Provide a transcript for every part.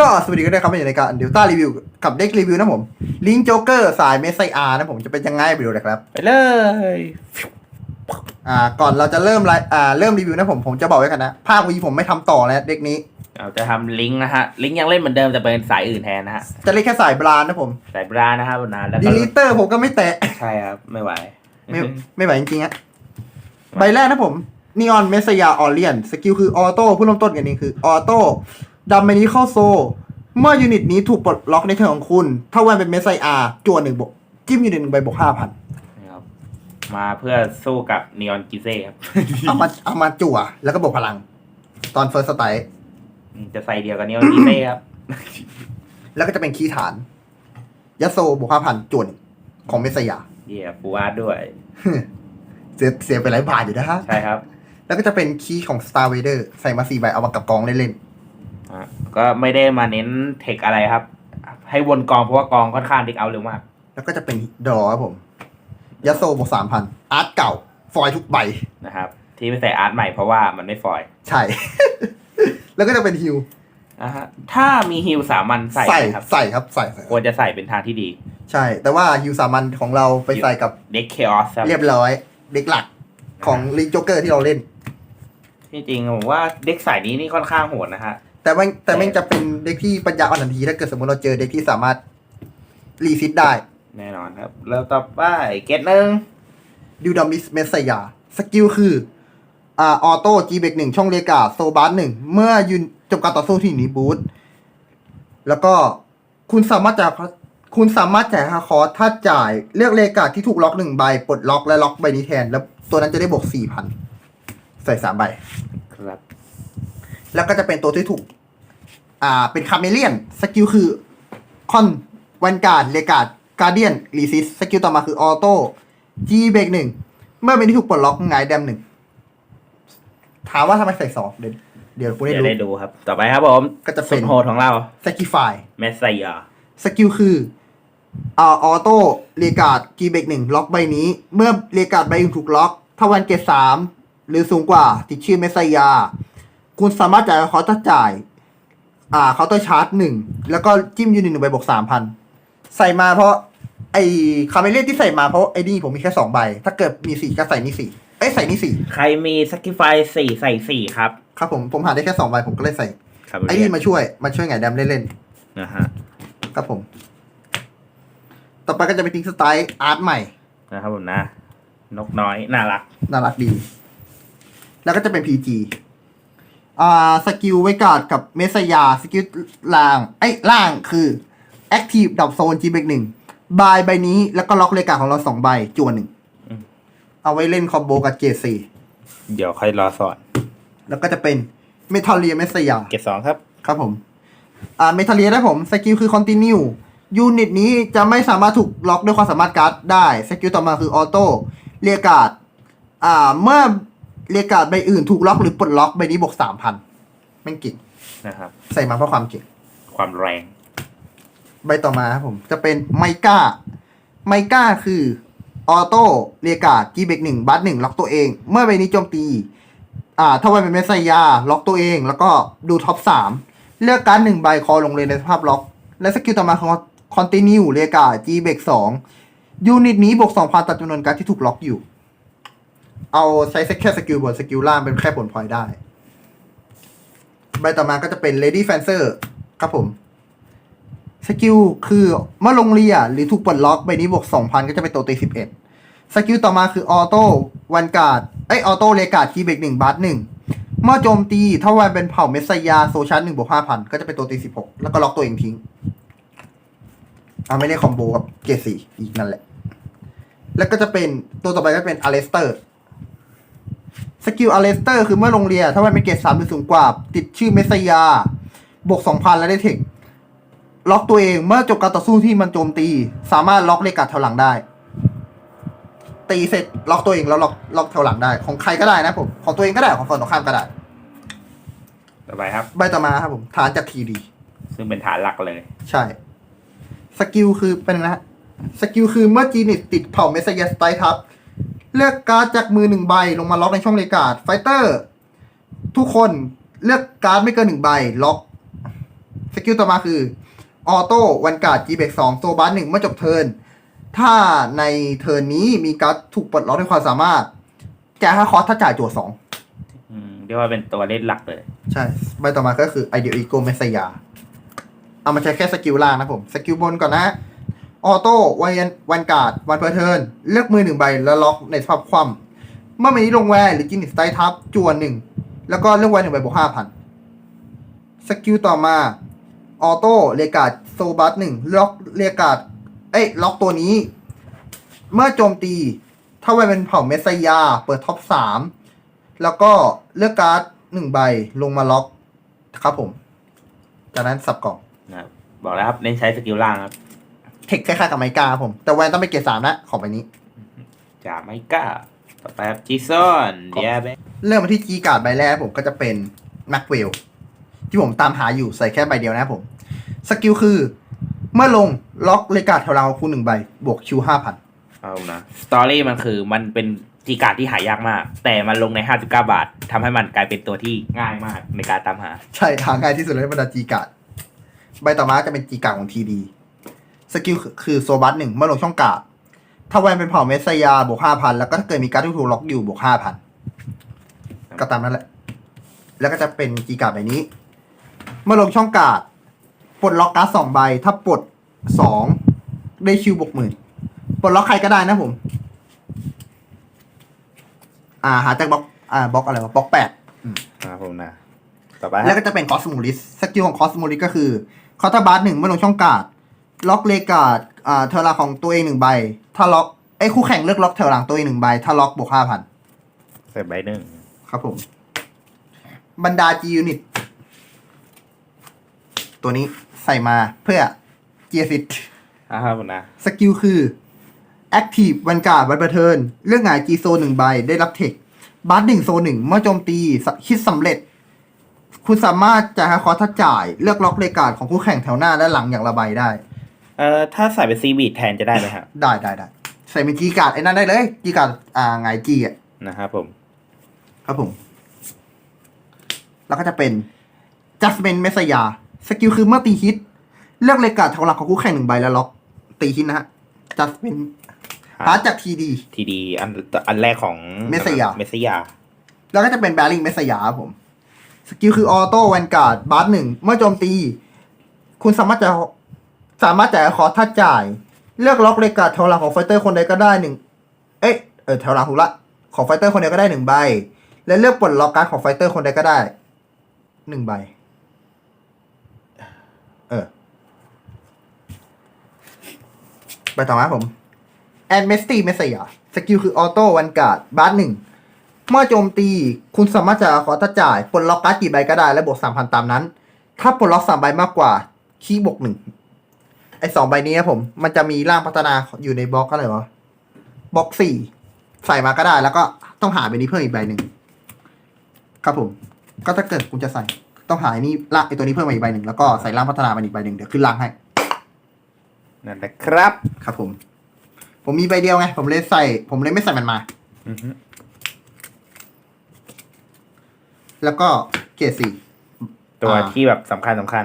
ก็สวัสดีกันด้วยครับมาอยู่ในการเดลต้ารีวิวกับเด็กรีวิวนะผมลิงโจ๊กเกอร์สายเมสไซอาร์นะผมจะเป็นยังไงไปดูเลยครับไปเลยอ่าก่อนเราจะเริ่มไลฟ์อ่าเริ่มรีวิวนะผมผมจะบอกไว้กันนะภาควีผมไม่ทำต่อแล้วเด็กนี้เราจะทำลิงก์นะฮะลิงก์ยังเล่นเหมือนเดิมแต่เป็นสายอื่นแทนนะฮะจะเล่นแค่สายบรานนะผมสายบรานะครับบนนั้นแล้วดีก็ลิเตอร์ผมก็ไม่แตะใช่ครับไม่ไหวไม่ไม่ไหวจริงๆฮะใบแรกนะผมนีออนเมสยาออเลียนสกิลคือออโต้ผู้เริ่มต้นกันนี้คือออโต้ ดัมเมนี้เข้าโซ เมื่อยูนิตนี้ถูกปลดล็อกในเทิร์นของคุณ ถ้าแวนเป็นเมสไซอาร์จวนหนึ่งบวกจิ้มยูนิตหนึ่งใบบวกห้าพันนะครับ มาเพื่อสู้กับนีออนกิเซ่ครับ เอามาเอามาจั่วแล้วก็บวกพลัง ตอนเฟิร์สสไตล์จะใส่เดียวกับนีออนกิเซ่ครับ แล้วก็จะเป็นคีย์ฐานยัสโซบวกห้าพันจวนของเมสยาเยี่ยปูอาร์ตด้วยเสียเสียไปหลายบาทอยู่นะฮะใช่ครับ แล้วก็จะเป็นคีย์ของ Star Vader ใส่มาสี่ใบเอามากับกองเล่นอะ ก็ไม่ได้มาเน้นเทคอะไรครับ ให้วนกองเพราะว่ากองค่อนข้างเด็กเอาเร็วมากๆแล้วก็จะเป็นดอครับผมยัสโซบวกสามพันอาร์ตเก่า ฟอยล์ทุกใบนะครับ ที่ไม่ใส่อาร์ตใหม่เพราะว่ามันไม่ฟอยล์ใช่ แล้วก็จะเป็นฮิวนะฮะถ้ามีฮิลสามัญใส่ใส่นะครับใส่ครับใส่ใส่ควรจะใส่เป็นทางที่ดี ใช่ แต่ว่าฮิวสามัญของเราไปใส่กับเด็กเคออสครับเรียบร้อย เด็กหลักของลิงโจเกอร์ที่เราเล่นที่จริงผมว่าเด็กสายนี้นี่ค่อนข้างโหดนะฮะ แต่แม่งแต่แม่งจะเป็นเด็กที่ปัญญาอ่อนทันทีถ้าเกิดสมมติเราเจอเด็กที่สามารถรีซิตได้ แน่นอนครับ แล้วต่อไปเกตหนึ่งดิวดามิสเมสยา สกิลคืออ่าออโต้จีเบกหนึ่งช่องเรียกาโซบาร์หนึ่งเมื่อยืนจบการต่อสู้ที่หนีบูทแล้วก็คุณสามารถจ่ายคุณสามารถจ่ายค่าคอร์สถ้าจ่ายเลือกเลกาที่ถูกล็อกหนึ่งใบปลดล็อกและล็อกใบนี้แทน แล้วตัวนั้นจะได้บวกสี่พันใส่สามใบครับ แล้วก็จะเป็นตัวที่ถูก อ่า เป็นคาเมเลียน สกิลคือคอนวันการ์ดเลกาดการเดียนรีซิสสกิลต่อมาคือออโต้จีเบกหนึ่งเมื่อเป็นที่ถูกปลดล็อกหงายแดมหนึ่งถามว่าทำไมใส่สองเดี๋ยวเดี๋ยวกูได้เดี๋ยวรู้ได้ดูครับ ต่อไปครับผมก็จะเป็นสุดโหดของเราสกิฟายเมสไซยาสกิลคืออ่าออโต้เลกาดจีเบกหนึ่งล็อกใบนี้ เมื่อเลกาดใบอื่นถูกล็อก ถ้าวันเกตสามหรือสูงกว่าติดชื่อเมสไซยา คุณสามารถจ่ายคอร์สจ่าย อ่าเคาน์เตอร์ชาร์จหนึ่งแล้วก็จิ้มยูนิตหนึ่งใบบวกสามพันใส่มาเพราะ ไอ้คาเมเลียนที่ใส่มาเพราะไอ้นี่ผมมีแค่สองใบ ถ้าเกิดมีสี่ก็ใส่นี่สี่เอ้ยใส่นี่สี่ใครมีสกิฟายสี่ใส่สี่ครับครับผมผมหาได้แค่สองใบผมก็เลยใส่ ครับไอ้นี่มาช่วยมาช่วยไงแดมเล่นนะฮะๆครับผม ต่อไปก็จะเป็นทิ้งสไตล์อาร์ตใหม่ นะครับผมนะ นกน้อยน่ารัก น่ารักดี แล้วก็จะเป็น PG อ่าสกิลไว้กาดกับเมสยาสกิลล่างไอ้ยล่างคือ Active ดับโซน G เบกหนึ่งบายใบนี้แล้วก็ล็อกเลกาของเราสองใบจวนหนึ่งอืมเอาไว้เล่นคอมโบกับเกซีเดี๋ยวค่อยรอสอน แล้วก็จะเป็นเมทัลเลียเมสยาเกตสองครับ ครับผม อ่าเมทัลเลียได้ผมสกิลคือคอนติเนียยูนิตนี้จะไม่สามารถถูกล็อกด้วยความสามารถการ์ดได้สกิลต่อมาคือออโต้เรียกาดอ่าเมื่อ เรียกาดใบอื่นถูกล็อกหรือปลดล็อกใบนี้บวกสามพันแม่งเก่งนะครับใส่มาเพราะความเก่งความแรง ใบต่อมาครับผม จะเป็นไมก้า ไมก้าคือออโต้เรียกาดจีเบกหนึ่งบัตหนึ่งล็อกตัวเอง เมื่อใบนี้โจมตี อ่าถ้าวันเป็นเมสไซยาล็อกตัวเอง แล้วก็ดูท็อปสามเลือกการดหนึ่งใบคอลงเลยในสภาพล็อก และสกิลต่อมาของคอนติเนียเรียกาดจีเบกสองยูนิตนี้บวกสองพันตัดจำนวนการดที่ถูกล็อกอยู่ เอาใช้แค่สกิลบนสกิลล่างเป็นแค่ผลพลอยได้ ใบต่อมาก็จะเป็น Lady Fencer ครับผม สกิลคือเมื่อลงเรียหรือถูกปลดล็อกใบนี้บวกสองพันก็จะเป็นตัวตีสิบเอ็ดสกิลต่อมาคือออโต้วันการ์ดไอออโต้เลกาดคีเบกหนึ่งบาร์หนึ่งเมื่อโจมตีถ้าวันเป็นเผ่าเมสยาโซชาร์หนึ่งบวกห้าพันก็จะเป็นตัวตีสิบหกแล้วก็ล็อกตัวเองทิ้งอ่าไม่ได้คอมโบกับเกรดสี่อีกนั่นแหละ แล้วก็จะเป็นตัวต่อไปก็เป็นอเลสเตอร์ สกิลอเลสเตอร์คือเมื่อลงเรียถ้าวันเป็นเกรดสามหรือสูงกว่า ติดชื่อเมสยา บวกสองพันแล้วได้เทค ล็อกตัวเองเมื่อจบการต่อสู้ที่มันโจมตี สามารถล็อกเลกาดแถวหลังได้ ตีเสร็จล็อกตัวเองแล้วล็อกล็อกแถวหลังได้ ของใครก็ได้นะผม ของตัวเองก็ได้ของฝั่งตรงข้ามก็ได้ ต่อไปครับ ใบต่อมาครับผมฐานจากทีดี ซึ่งเป็นฐานหลักเลย ใช่ สกิลคือเป็นนะฮะสกิลคือเมื่อจีนิตติดเผ่าเมสเยสไตทับ เลือกการ์ดจากมือหนึ่งใบลงมาล็อกในช่องเลกาดไฟเตอร์ ทุกคนเลือกการ์ดไม่เกินหนึ่งใบล็อกสกิลต่อมาคือออโต้วันการ์ดจีเบกสองโซบัสหนึ่งเมื่อจบเทิร์นถ้าในเทิร์นนี้มีการ์ดถูกปลดล็อกด้วยความสามารถแจกห้าคอร์สถ้าจ่ายจั่วสองอืมเรียกว่าเป็นตัวเล่นหลักเลย ใช่ใบต่อมาก็คือไอเดียอีโกเมสยา เอามาใช้แค่สกิลล่างนะผม สกิลบนก่อนนะ ออโต้วันวันการ์ดวันเพอร์เทิร์นเลือกมือหนึ่งใบแล้วล็อกในสภาพคว่ำเมื่อมันนี้ลงแวร์หรือกินสไตทับจวนหนึ่งแล้วก็เลือกแวร์หนึ่งใบบวกห้าพันสกิลต่อมาออโต้เรียการ์ดโซบัสหนึ่งล็อกเรียการ์ดเอ้ยล็อกตัวนี้ เมื่อโจมตี ถ้าแวนเป็นเผ่าเมสยา เปิดท็อปสามแล้วก็เลือกการ์ดหนึ่งใบลงมาล็อกครับผม จากนั้นสับกล่องนะครับบอกแล้วครับเน้นใช้สกิลล่างครับ เทคคล้ายๆกับไมกาครับผม แต่แวนต้องเป็นเกรดสามนะของใบนี้จ่าไม่กล้าต่อไปครับจีซอนเดียเบเริ่มมาที่จีการ์ดใบแรกผมก็จะเป็นแม็กเวลที่ผมตามหาอยู่ใส่แค่ใบเดียวนะครับผม สกิลคือ เมื่อลงล็อกเลกาดแถวรางคูณหนึ่งใบบวกคิวห้าพันเอานะสตอรี่มันคือมันเป็นจีการ์ดที่หายากมาก แต่มันลงใน 59 บาททำให้มันกลายเป็นตัวที่ง่ายมากในการตามหา ใช่หาง่ายที่สุดเลยในบรรดาจีการ์ดใบต่อมาจะเป็นจีการ์ดของทีดี สกิลคือโซบัสหนึ่งเมื่อลงช่องการ์ดถ้าแวนเป็นเผ่าเมสยาบวกห้าพันแล้วก็ถ้าเกิดมีการ์ดที่ถูกล็อกอยู่บวกห้าพันก็ตามนั้นแหละ แล้วก็จะเป็นจีการ์ดใบนี้ เมื่อลงช่องการ์ดปลดล็อกการ์ดสองใบ ถ้าปลดสองได้คิวบวกหมื่นปลดล็อกใครก็ได้นะผม อ่า หาจากบล็อกอ่าบล็อกอะไรวะบล็อกแปดนะครับผมนะต่อไปแล้วก็จะเป็นคอสโมลิสสกิลของคอสโมลิสก็คือคอร์ตบาร์หนึ่งเมื่อลงช่องการ์ด ล็อกเลกาดอ่าเทอร์ลาของตัวเองหนึ่งใบ ถ้าล็อกไอ้ยคู่แข่งเลือกล็อกเทอร์หลังตัวเองหนึ่งใบ ถ้าล็อกบวกห้าพันเสร็จใบหนึ่งครับผม บรรดา G Unit ตัวนี้ใส่มาเพื่อเกียร์ฟิตนะครับผมนะสกิลคือ Active วันการ์ดวันประเทินเลือกหงาย G โซหนึ่งใบ ได้รับเทคบาร์หนึ่งโซหนึ่งเมื่อโจมตีสคิดสำเร็จ คุณสามารถจ่ายฮาคอร์ถ้าจ่าย เลือกล็อกเลกาดของคู่แข่งแถวหน้าและหลังอย่างละใบได้ เอ่อถ้าใส่เป็นซีบีดแทนจะได้ไหมครับได้ได้ได้ใส่เป็นจีการ์ดไอ้นั่นได้เลยจีการ์ดอ่าไงจีอะนะครับผม ครับผม แล้วก็จะเป็น Judgment Messiah สกิลคือเมื่อตีฮิต เลือกเลกาดแถวหลังของคู่แข่งหนึ่งใบแล้วล็อกตีฮิตนะฮะ Judgment หาจากทีดี ทีดีอันอันแรกของเมสยาเมสยา แล้วก็จะเป็น Bearing Messiah ครับผม สกิลคือออโต้แวนการ์ดบาร์หนึ่งเมื่อโจมตี คุณสามารถจะ สามารถจ่ายคอร์สถ้าจ่าย เลือกล็อกเลกาแถวหลังของไฟเตอร์คนใดก็ได้หนึ่งเอ๊ะเออแถวหลังถูกละของไฟเตอร์คนใดก็ได้หนึ่งใบ และเลือกปลดล็อกการ์ดของไฟเตอร์คนใดก็ได้หนึ่งใบ เออ ไปต่อมาผมแอนเมสตี้เมสเซียสกิลคือออโต้วันการ์ดบาร์หนึ่งเมื่อโจมตีคุณสามารถจะขอถ้าจ่ายปลดล็อกการ์ดกี่ใบก็ได้ และบวกสามพันตามนั้น ถ้าปลดล็อกสามใบมากกว่าคีบวกหนึ่ง ไอ้สองใบนี้ครับผม มันจะมีร่างพัฒนาอยู่ในบล็อกอะไรวะบล็อกสี่ใส่มาก็ได้ แล้วก็ต้องหาใบนี้เพิ่มอีกใบหนึ่งครับผม ก็ถ้าเกิดคุณจะใส่ ต้องหาไอ้นี่ละไอ้ตัวนี้เพิ่มมาอีกใบหนึ่งแล้วก็ใส่ร่างพัฒนามาอีกใบหนึ่งเดี๋ยวขึ้นร่างให้ นั่นแหละครับ ครับผม ผมมีใบเดียวไง ผมเลยใส่ ผมเลยไม่ใส่มันมา อือฮึแล้วก็เกรดสี่ตัวอ่า ที่แบบสำคัญสำคัญ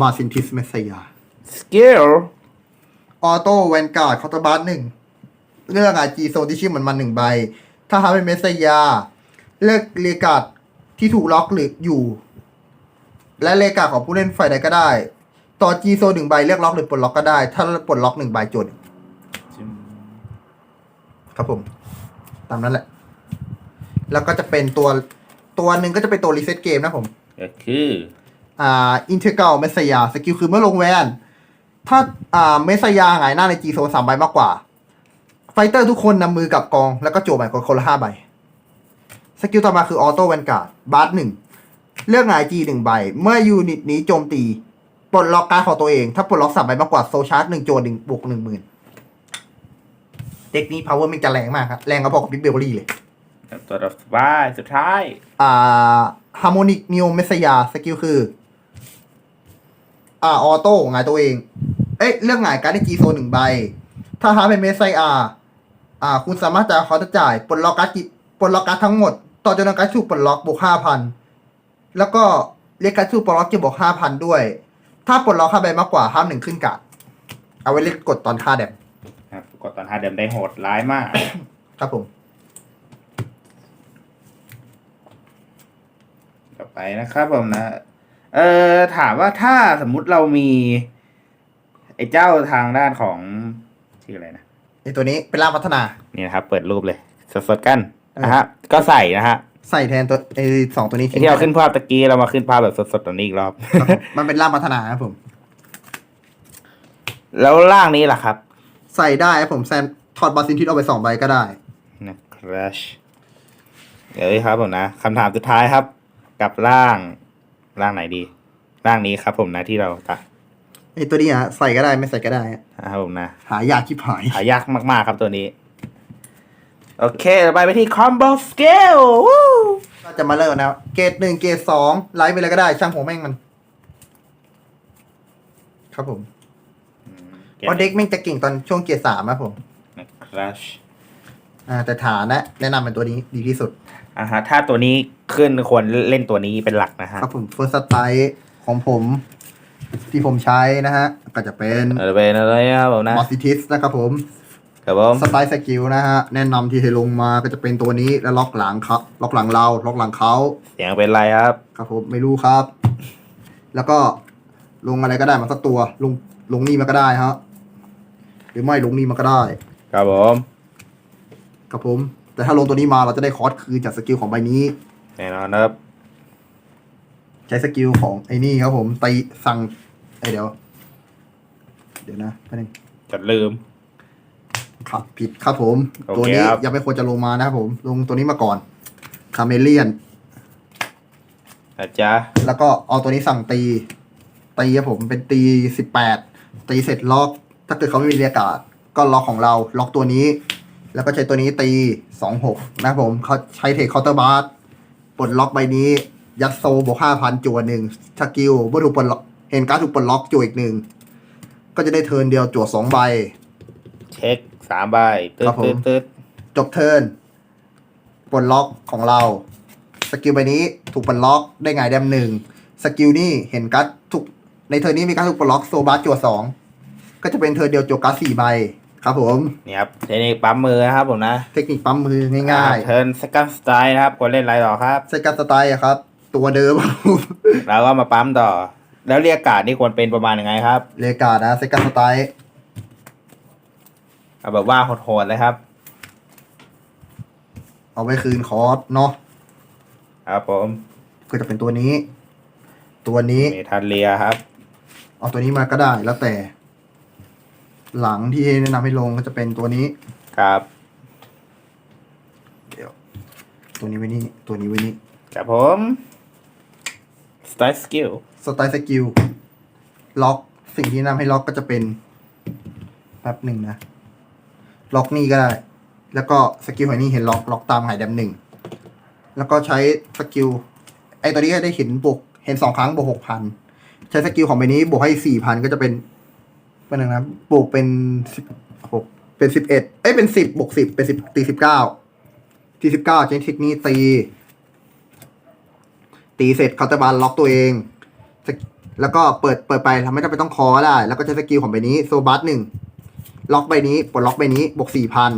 บาซินทิสเมสเซีย สกิลออโต้แวนการ์ดคอร์ตบาร์หนึ่งเลือกอาจีโซที่ชื่อมันมาหนึ่งใบ ถ้าหาเป็นเมสยา เลือกเลกาดที่ถูกล็อกหรืออยู่ และเลกาดของผู้เล่นฝ่ายใดก็ได้ ต่อจีโซหนึ่งใบเลือกล็อกหรือปลดล็อกก็ได้ ถ้าปลดล็อกหนึ่งใบจดครับผม ตามนั้นแหละ แล้วก็จะเป็นตัวตัวหนึ่งก็จะเป็นตัวรีเซ็ตเกมนะผม ก็คือ อ่าอินเทกร l เมสยาสกิลคือเมื่อลงแวน ถ้าอ่าเมสยาหงายหน้าในจีโซสามใบมากกว่า ไฟเตอร์ทุกคนนำมือกับกองแล้วก็โจมใหม่คนคนละห้าใบ สกิลต่อมาคือออโต้แวนการ์ดบาร์หนึ่งเลือกหงายจีหนึ่งใบ เมื่อยูนิตนี้โจมตีปลดล็อกการดของตัวเอง ถ้าปลดล็อกสามใบมากกว่าโซชาร์จหนึ่งโจหนึ่งบวกหนึ่งหมื่นเด็กนี้ power มันจะแรงมากครับ แรงก็พอกับบิ๊กเบลลี่เลย ตัวต่อไปสุดท้าย อ่าฮาร์โมนิกนิโอเมสยาสกิลคือ อ่าออโต้หงายตัวเอง เอ้ยเรื่องหงายการ์ดในจีโซนหนึ่งใบ ถ้าหาเป็นเมสไซอาอ่า คุณสามารถจะขอจะจ่ายปลดล็อกการ์ดจิปลดล็อกการ์ดทั้งหมด ต่อจนการ์ดถูกปลดล็อกบวกห้าพันแล้วก็เรียกการ์ดถูกปลดล็อกจะบวกห้าพันด้วย ถ้าปลดล็อกค่าใบมากกว่าห้ามหนึ่งขึ้นการ์ดเอาไว้เล่นกดตอนค่าแดมครับกดตอนท่าเดิมได้โหดร้ายมาก ครับผมต่อไปนะครับผมนะ เอ่อถามว่าถ้าสมมุติเรามี ไอ้เจ้าทางด้านของชื่ออะไรนะไอตัวนี้เป็นร่างพัฒนา นี่นะครับ เปิดรูปเลย สดๆกันนะฮะก็ใส่นะฮะใส่แทนตัวไอสองตัวนี้ไอ้ที่เราขึ้นภาพตะกี้เรามาขึ้นภาพแบบสดๆตอนนี้อีกรอบครับผมมันเป็นร่างพัฒนาครับผม แล้วล่างนี้ล่ะครับ ใส่ได้ครับผมแซมถอดบาซินทิสออกไปสองใบก็ได้นะครับเดี๋ยวครับผมนะคำถามสุดท้ายครับ กับร่างร่างไหนดี ร่างนี้ครับผมนะที่เราตัด ไอตัวนี้อะใส่ก็ได้ไม่ใส่ก็ได้อะนะครับผมนะ หายากที่ผาย หายากมาก ๆ ครับตัวนี้ โอเคต่อไปไปที่คอมโบสเกลก็จะมาเริ่มนะ เกรดหนึ่งเกรดสองไลฟ์ไปเลยก็ได้ ช่างหัวแม่งมัน ครับผมเพราะเด็กแม่งจะเก่งตอนช่วงเกรดสามครับผมนะครับอ่าแต่ฐานนะแนะนำเป็นตัวนี้ดีที่สุดอ่าฮะถ้าตัวนี้ขึ้นควรเล่นตัวนี้เป็นหลักนะฮะ ครับผมเฟิร์สสไตล์ของผม ที่ผมใช้นะฮะ ก็จะเป็นเออเป็นอะไรครับผมนะมอสซิทิสนะครับผมครับผมสไตล์สกิลนะฮะ แนะนำที่ให้ลงมาก็จะเป็นตัวนี้แล้วล็อกหลังครับล็อกหลังเรา ล็อกหลังเขาเสียงเป็นไรครับ ครับผมไม่รู้ครับ แล้วก็ลงอะไรก็ได้มาสักตัวลงลงนี่มาก็ได้ฮะหรือไม่ลงนี่มาก็ได้ ครับผมครับผม แต่ถ้าลงตัวนี้มาเราจะได้คอร์สคืนจากสกิลของใบนี้แน่นอนนะครับ ใช้สกิลของไอ้นี่ครับผมตีสั่งไอยเดี๋ยว เดี๋ยวนะแป๊บนึงจะลืม ครับผิดครับผม โอเคตัวนี้ครับ ยังไม่ควรจะลงมานะครับผม ลงตัวนี้มาก่อนคาเมเลียน นะจ๊ะแล้วก็เอาตัวนี้สั่งตี ตีครับผมเป็นตีสิบแปดตีเสร็จล็อก ถ้าเกิดเขาไม่มีเรียกการ์ดก็ล็อกของเรา ล็อกตัวนี้ แล้วก็ใช้ตัวนี้ตีสองหกนะครับผมเขาใช้เทคเคาน์เตอร์บาร์ปลดล็อกใบนี้ ยัดโซบวกห้าพันจัวหนึ่งสกิลเมื่อถูกปลดล็อกเห็นการ์ดถูกปลดล็อกจัวอีกหนึ่ง ก็จะได้เทิร์นเดียวจั่วสองใบ เช็คสามใบตึ๊ครัดบผม ตึ๊ดตึ๊ดจบเทิร์นปลดล็อกของเรา สกิลใบนี้ถูกปลดล็อกได้ไงแดมหนึ่งสกิลนี่เห็นการ์ดถูกในเทิร์นนี้มีการดถูกปลดล็อกโซบาร์จั่วสองก็จะเป็นเทิร์นเดียวจั่วการ์ดสี่ใบครับผม นี่ครับเทคนิคปั๊มมือนะครับผมนะเทคนิคปั๊มมือง่ายเทิร์นสกัสไตล์นะครับควรเล่นอะไรต่อครับๆใช้การดสไตล์อะครับ ตัวเดิมแล้วก็มาปั๊มต่อ แล้วเรียกการ์ดนี่ควรเป็นประมาณยังไงครับเลกาดนะใช้การดสไตล์เอาแบบว่าโหดๆเลยครับ เอาไว้คืนคอร์สเนาะครับผมก็จะเป็นตัวนี้ ตัวนี้เมทัลเลียครับ เอาตัวนี้มาก็ได้แล้วแต่ หลังที่แนะนำให้ลงก็จะเป็นตัวนี้ ครับเดี๋ยวตัวนี้ไว้นี่ตัวนี้ไว้นี่ครับผมส ไตล์สกิลสไตล์สกิลล็อกสิ่งที่แนะนำให้ล็อกก็จะเป็นแป๊บหนึ่งนะ ล็อกนี่ก็ได้ แล้วก็สกิลหอยนี่เห็นล็อกล็อกตามหายแดมหนึ่งแล้วก็ใช้สกิลไอตัวนี้ก็ได้เห็นบวกเห็นสองครั้งบวกหกพันใช้สกิลของใบนี้บวกให้สี่พันก็จะเป็นเป็นหนึ่งนะบวกเป็นสิบหกเป็นสิบเอ็ดเอ้ยเป็นสิบบวกสิบเป็นสิบตีสิบเก้าตีสิบเก้าใช้เทคนิคตี ตีเสร็จเคาน์เตอร์บาร์ล็อกตัวเองสกแล้วก็เปิดเปิดไปทำไม่จำเป็นต้องคอก็ได้ แล้วก็ใช้สกิลของใบนี้โซบัสหนึ่งล็อกใบนี้ปลดล็อกใบนี้บวกสี่พัน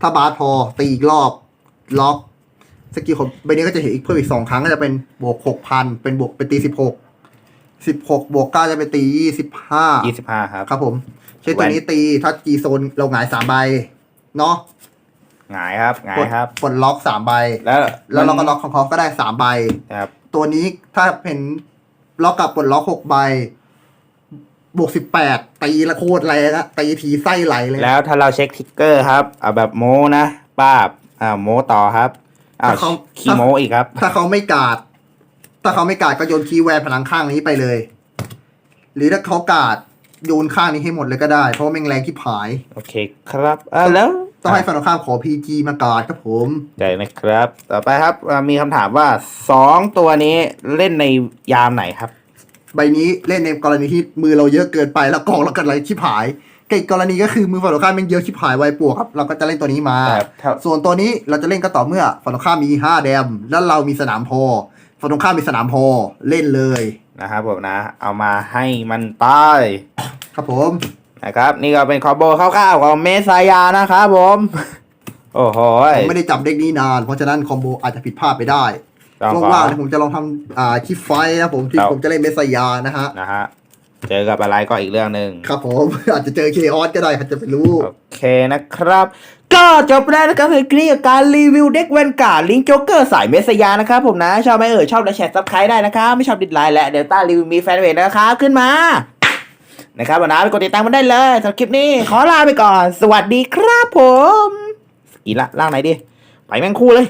ถ้าบาสพอตีอีกรอบล็อกสกิลของใบนี้ก็จะเห็นอีกเพิ่มอีกสองครั้งก็จะเป็นบวกหกพันเป็นบวกเป็นตีสิบหกสิบหกบวกเก้าจะเป็นตียี่สิบห้ายี่สิบห้าครับ ครับผม ใช้ตัวนี้ตีถ้าจีโซนเราหงายสามใบเนาะหงายครับหงาปลยดครับปลดล็อกสามใบ แล้ว แล้วเราก็ล็อกของเขาก็ได้สามใบครับ ตัวนี้ถ้าเห็นล็อกกับปลดล็อกหกใบบวกสิบแปดตีละโคตรแรงอะตีทีไส้ไหลเลยแล้วถ้าเราเช็คทิกเกอร์ครับเอาแบบโมนะป้าบอ่าโมต่อครับอ้าวถ้าเขาคีโมอีกครับ ถ้าเขาไม่กาด ถ้าเขาไม่กาดก็โยนคีย์แวร์พลังข้างนี้ไปเลย หรือถ้าเขากาด โยนข้างนี้ให้หมดเลยก็ได้ เพราะว่าแม่งแรงที่ผาย โอเคครับอ่าแล้วต้องให้ฝั่งตรงข้ามขอพีจีมากาดครับผมได้นะครับ ต่อไปครับอ่ามีคำถามว่าสองตัวนี้เล่นในยามไหนครับ ใบนี้เล่นในกรณีที่มือเราเยอะเกินไปแล้วกองเราเกิดอะไรชิบหายกับอีกกรณีก็คือมือฝั่งตรงข้ามแม่งเยอะชิบหายไวปวกครับเราก็จะเล่นตัวนี้มา ครับถ้าส่วนตัวนี้เราจะเล่นก็ต่อเมื่อฝั่งตรงข้ามมีห้าแดม แล้วเรามีสนามพอฝั่งตรงข้ามมีสนามพอเล่นเลย นะครับผมนะ เอามาให้มันตายครับผมนะครับ นี่ก็เป็นคอมโบคร่าวๆของเมสายานะครับผม โอ้โหผมไม่ได้จับเด็กนี้นาน เพราะฉะนั้นคอมโบอาจจะผิดพลาดไปได้ต้องขอว่างๆเนี่ยผมจะลองทำอ่าคลิปไฟท์นะผมที่ครับผมจะเล่นเมสายานะฮะนะฮะเจอกับอะไรก็อีกเรื่องหนึ่งครับผมอาจจะเจอเคออสก็ได้ใครจะไปรู้ โอเคนะครับ ก็จบแล้วนะครับคลิปการรีวิวเด็กแวนการ์ดลิงโจ๊กเกอร์สายเมสยานะครับผมนะชอบไหมเอ่ยชอบและแชร์ซับสไครต์ได้นะครับไม่ชอบดิสไลน์และเดลต้ารีวิวมีแฟนเพจนะครับขึ้นมานะครับวันนะไปกดติดตามมันได้เลยสำหรับคลิปนี้ขอลาไปก่อน สวัสดีครับผมกีละล่างไหนดี ไปแม่งคู่เลย